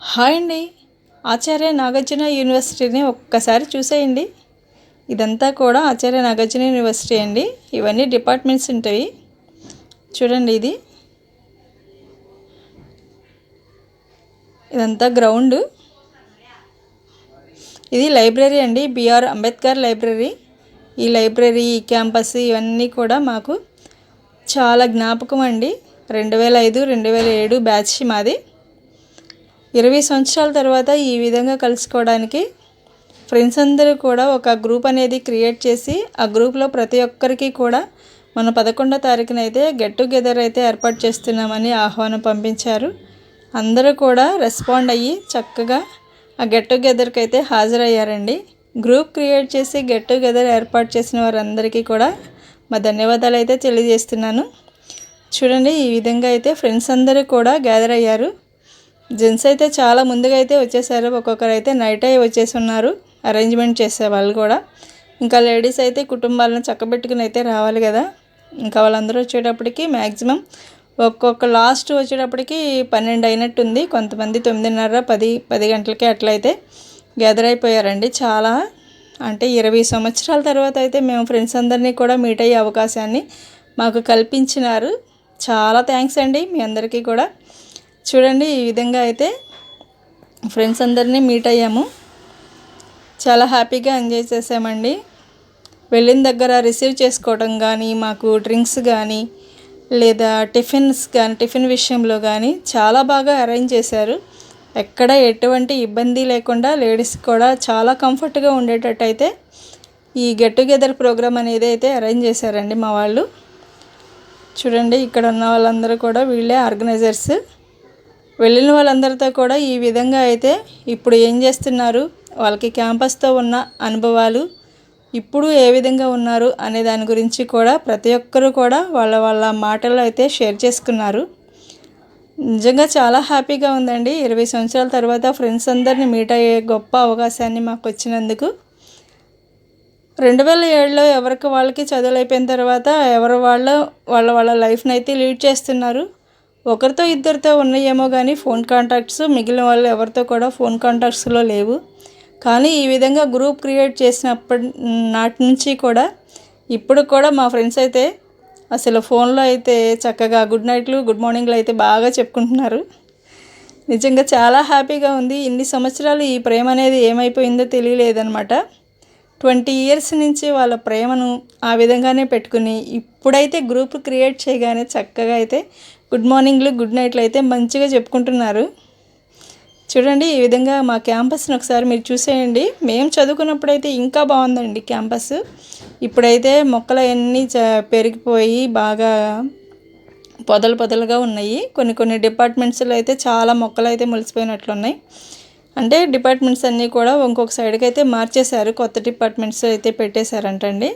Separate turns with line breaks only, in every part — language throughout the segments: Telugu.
హాయ్ అండి. ఆచార్య నాగార్జున యూనివర్సిటీని ఒక్కసారి చూసేయండి. ఇదంతా కూడా ఆచార్య నాగార్జున యూనివర్సిటీ అండి. ఇవన్నీ డిపార్ట్మెంట్స్ ఉంటాయి. చూడండి ఇది. ఇదంతా గ్రౌండ్. ఇది లైబ్రరీ అండి. BR Ambedkar library. ఈ లైబ్రరీ ఈ క్యాంపస్ ఇవన్నీ కూడా మాకు చాలా జ్ఞాపకం అండి. రెండు వేల ఐదు రెండు వేల ఏడు బ్యాచ్ మాది. ఇరవై సంవత్సరాల తర్వాత ఈ విధంగా కలుసుకోవడానికి ఫ్రెండ్స్ అందరూ కూడా ఒక గ్రూప్ అనేది క్రియేట్ చేసి ఆ గ్రూప్లో ప్రతి ఒక్కరికి కూడా మన పదకొండో తారీఖున అయితే గెట్ టుగెదర్ అయితే ఏర్పాటు చేస్తున్నామని ఆహ్వానం పంపించారు. అందరూ కూడా రెస్పాండ్ అయ్యి చక్కగా ఆ గెట్ టుగెదర్కి అయితే హాజరయ్యారండి. గ్రూప్ క్రియేట్ చేసి గెట్ టుగెదర్ ఏర్పాటు చేసిన వారందరికీ కూడా మా ధన్యవాదాలు అయితే తెలియజేస్తున్నాను. చూడండి ఈ విధంగా అయితే ఫ్రెండ్స్ అందరూ కూడా గ్యాదర్ అయ్యారు. జెంట్స్ అయితే చాలా ముందుగా అయితే వచ్చేసారు. ఒక్కొక్కరు అయితే నైట్ అయ్యి వచ్చేసి ఉన్నారు అరేంజ్మెంట్ చేసే వాళ్ళు కూడా. ఇంకా లేడీస్ అయితే కుటుంబాలను చక్కబెట్టుకుని అయితే రావాలి కదా. ఇంకా వాళ్ళందరూ వచ్చేటప్పటికి మ్యాక్సిమం ఒక్కొక్క లాస్ట్ వచ్చేటప్పటికి పన్నెండు అయినట్టుంది. కొంతమంది తొమ్మిదిన్నర పది పది గంటలకి అట్లయితే గ్యాదర్ అయిపోయారండి. చాలా అంటే ఇరవై సంవత్సరాల తర్వాత అయితే మేము ఫ్రెండ్స్ అందరినీ కూడా మీట్ అయ్యే అవకాశాన్ని మాకు కల్పించినారు. చాలా థ్యాంక్స్ అండి మీ అందరికీ కూడా. చూడండి ఈ విధంగా అయితే ఫ్రెండ్స్ అందరినీ మీట్ అయ్యాము. చాలా హ్యాపీగా ఎంజాయ్ చేసామండి. వెళ్ళిన దగ్గర రిసీవ్ చేసుకోవడం కానీ మాకు డ్రింక్స్ కానీ లేదా టిఫిన్స్ కానీ టిఫిన్ విషయంలో కానీ చాలా బాగా అరేంజ్ చేశారు. ఎక్కడ ఎటువంటి ఇబ్బంది లేకుండా లేడీస్ కూడా చాలా కంఫర్ట్గా ఉండేటట్టు అయితే ఈ గెట్ టుగెదర్ ప్రోగ్రామ్ అనేది అయితే అరేంజ్ చేశారండి మా వాళ్ళు. చూడండి ఇక్కడ ఉన్న వాళ్ళందరూ కూడా వీళ్ళే ఆర్గనైజర్స్ వెళ్ళిన వాళ్ళందరితో కూడా ఈ విధంగా అయితే ఇప్పుడు ఏం చేస్తున్నారు? వాళ్ళకి క్యాంపస్తో ఉన్న అనుభవాలు ఇప్పుడు ఏ విధంగా ఉన్నారు అనే దాని గురించి కూడా ప్రతి ఒక్కరూ కూడా వాళ్ళ వాళ్ళ మాటలు అయితే షేర్ చేసుకున్నారు. నిజంగా చాలా హ్యాపీగా ఉందండి. ఇరవై సంవత్సరాల తర్వాత ఫ్రెండ్స్ అందరిని మీట్ అయ్యే గొప్ప అవకాశాన్ని మాకు వచ్చినందుకు. రెండు వేల ఏడులో ఎవరికి వాళ్ళకి చదువులు అయిపోయిన తర్వాత ఎవరు వాళ్ళ వాళ్ళ వాళ్ళ లైఫ్ని అయితే లీడ్ చేస్తున్నారు. ఒకరితో ఇద్దరితో ఉన్నాయేమో కానీ ఫోన్ కాంటాక్ట్స్ మిగిలిన వాళ్ళు ఎవరితో కూడా ఫోన్ కాంటాక్ట్స్లో లేవు. కానీ ఈ విధంగా గ్రూప్ క్రియేట్ చేసినప్పటి నాటి నుంచి కూడా ఇప్పుడు కూడా మా ఫ్రెండ్స్ అయితే అసలు ఫోన్లో అయితే చక్కగా గుడ్ నైట్లు గుడ్ మార్నింగ్లు అయితే బాగా చెప్పుకుంటున్నారు. నిజంగా చాలా హ్యాపీగా ఉంది. ఇన్ని సంవత్సరాలు ఈ ప్రేమ అనేది ఏమైపోయిందో తెలియలేదనమాట ట్వంటీ ఇయర్స్ నుంచి వాళ్ళ ప్రేమను ఆ విధంగానే పెట్టుకుని ఇప్పుడైతే గ్రూప్ క్రియేట్ చేయగానే చక్కగా అయితే గుడ్ మార్నింగ్లు గుడ్ నైట్లు అయితే మంచిగా చెప్పుకుంటున్నారు. చూడండి ఈ విధంగా మా క్యాంపస్ని ఒకసారి మీరు చూసేయండి. మేము చదువుకున్నప్పుడైతే ఇంకా బాగుందండి క్యాంపస్. ఇప్పుడైతే మొక్కలు అన్నీ చ పెరిగిపోయి బాగా పొదలు పొదలుగా ఉన్నాయి. కొన్ని కొన్ని డిపార్ట్మెంట్స్లో అయితే చాలా మొక్కలు అయితే మొలిసిపోయినట్లున్నాయి. అంటే డిపార్ట్మెంట్స్ అన్నీ కూడా ఇంకొక సైడ్కి అయితే మార్చేశారు. కొత్త డిపార్ట్మెంట్స్ అయితే పెట్టేశారంటండి.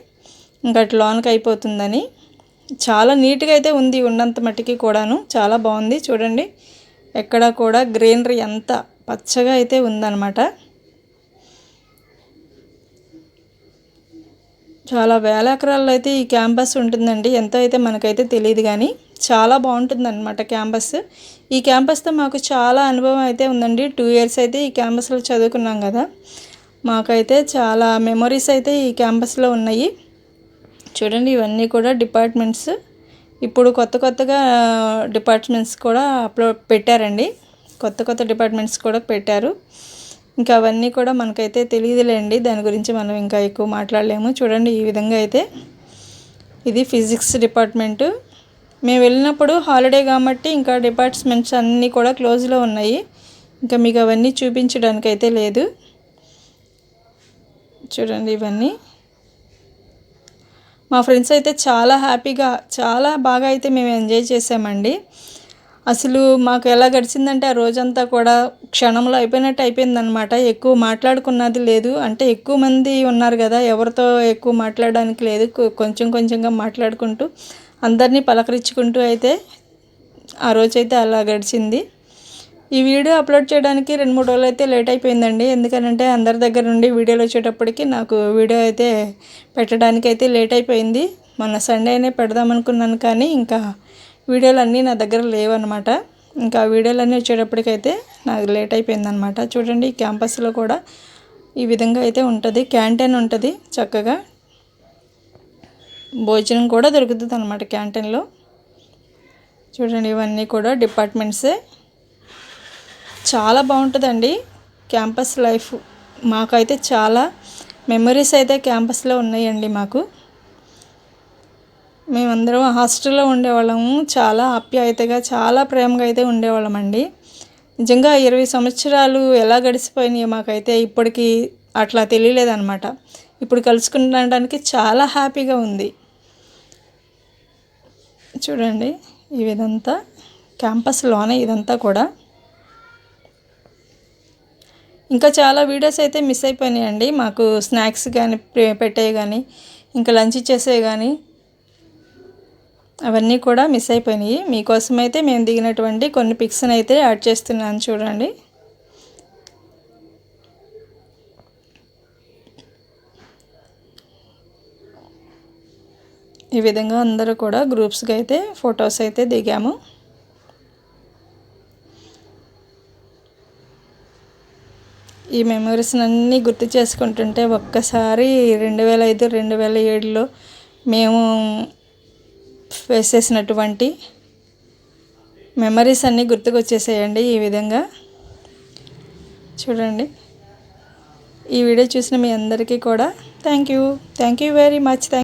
ఇంకా అట్లా లోన్కి అయిపోతుందని. చాలా నీట్గా అయితే ఉంది ఉన్నంత మట్టికి కూడాను. చాలా బాగుంది. చూడండి. ఎక్కడ కూడా గ్రీనరీ ఎంత పచ్చగా అయితే ఉందన్నమాట. చాలా వేల ఎకరాల్లో అయితే ఈ క్యాంపస్ ఉంటుందండి. ఎంత అయితే మనకైతే తెలియదు కానీ చాలా బాగుంటుంది అనమాట క్యాంపస్. ఈ క్యాంపస్తో మాకు చాలా అనుభవం అయితే ఉందండి. టూ ఇయర్స్ అయితే ఈ క్యాంపస్లో చదువుకున్నాం కదా. మాకైతే చాలా మెమొరీస్ అయితే ఈ క్యాంపస్లో ఉన్నాయి. చూడండి ఇవన్నీ కూడా డిపార్ట్మెంట్స్. ఇప్పుడు కొత్త కొత్తగా డిపార్ట్మెంట్స్ కూడా అప్లోడ్ పెట్టారండి. కొత్త కొత్త డిపార్ట్మెంట్స్ కూడా పెట్టారు. ఇంకా అవన్నీ కూడా మనకైతే తెలియదులేండి. దాని గురించి మనం ఇంకా ఎక్కువ మాట్లాడలేము. చూడండి ఈ విధంగా అయితే ఇది ఫిజిక్స్ డిపార్ట్మెంటు. మేము వెళ్ళినప్పుడు హాలిడే కాబట్టి ఇంకా డిపార్ట్మెంట్స్ అన్నీ కూడా క్లోజ్లో ఉన్నాయి. ఇంకా మీకు అవన్నీ చూపించడానికి అయితే లేదు. చూడండి ఇవన్నీ. మా ఫ్రెండ్స్ అయితే చాలా హ్యాపీగా చాలా బాగా అయితే మేము ఎంజాయ్ చేసామండి. అసలు మాకు ఎలా గడిచిందంటే ఆ రోజంతా కూడా క్షణంలో అయిపోయినట్టు అయిపోయిందనమాట ఎక్కువ మాట్లాడుకున్నది లేదు. అంటే ఎక్కువ మంది ఉన్నారు కదా ఎవరితో ఎక్కువ మాట్లాడడానికి లేదు. కొంచెం కొంచెంగా మాట్లాడుకుంటూ అందరినీ పలకరించుకుంటూ అయితే ఆ రోజైతే అలా గడిచింది. ఈ వీడియో అప్లోడ్ చేయడానికి రెండు మూడు రోజులు అయితే లేట్ అయిపోయిందండి. ఎందుకనంటే అందరి దగ్గర నుండి వీడియోలు వచ్చేటప్పటికి నాకు వీడియో అయితే పెట్టడానికి అయితే లేట్ అయిపోయింది. మొన్న సండేనే పెడదాం పెడదామనుకున్నాను కానీ ఇంకా వీడియోలు అన్నీ నా దగ్గర లేవన్నమాట. ఇంకా వీడియోలన్నీ వచ్చేటప్పటికైతే నాకు లేట్ అయిపోయిందనమాట చూడండి క్యాంపస్లో కూడా ఈ విధంగా అయితే ఉంటుంది. క్యాంటీన్ ఉంటుంది చక్కగా. భోజనం కూడా దొరుకుతుంది అనమాట క్యాంటీన్లో. చూడండి ఇవన్నీ కూడా డిపార్ట్మెంట్సే. చాలా బాగుంటుందండి క్యాంపస్ లైఫ్. మాకైతే చాలా మెమరీస్ అయితే క్యాంపస్లో ఉన్నాయండి మాకు. మేమందరం హాస్టల్లో ఉండేవాళ్ళము. చాలా ఆప్యాయతగా చాలా ప్రేమగా అయితే ఉండేవాళ్ళమండి. నిజంగా ఇరవై సంవత్సరాలు ఎలా గడిచిపోయినాయో మాకైతే ఇప్పటికీ అట్లా తెలియలేదన్నమాట. ఇప్పుడు కలుసుకుంటానికి చాలా హ్యాపీగా ఉంది. చూడండి ఇవిదంతా క్యాంపస్లోనే ఇదంతా కూడా. ఇంకా చాలా వీడియోస్ అయితే మిస్ అయిపోయినాయండి. మాకు స్నాక్స్ కానీ పెట్టేవి కానీ ఇంకా లంచ్ చేసేవి కానీ అవన్నీ కూడా మిస్ అయిపోయినాయి. మీకోసం అయితే మేము దిగినటువంటి కొన్ని పిక్స్ని అయితే యాడ్ చేస్తున్నాను చూడండి. ఈ విధంగా అందరూ కూడా గ్రూప్స్గా అయితే ఫొటోస్ అయితే దిగాము. ఈ మెమరీస్ అన్నీ గుర్తు చేసుకుంటుంటే ఒక్కసారి రెండు వేల ఐదు రెండు వేల ఏడులో మేము ఫేస్ చేసినటువంటి మెమరీస్ అన్నీ గుర్తుకొచ్చేసేయండి ఈ విధంగా. చూడండి. ఈ వీడియో చూసిన మీ అందరికీ కూడా thank you. Thank you very much. Thank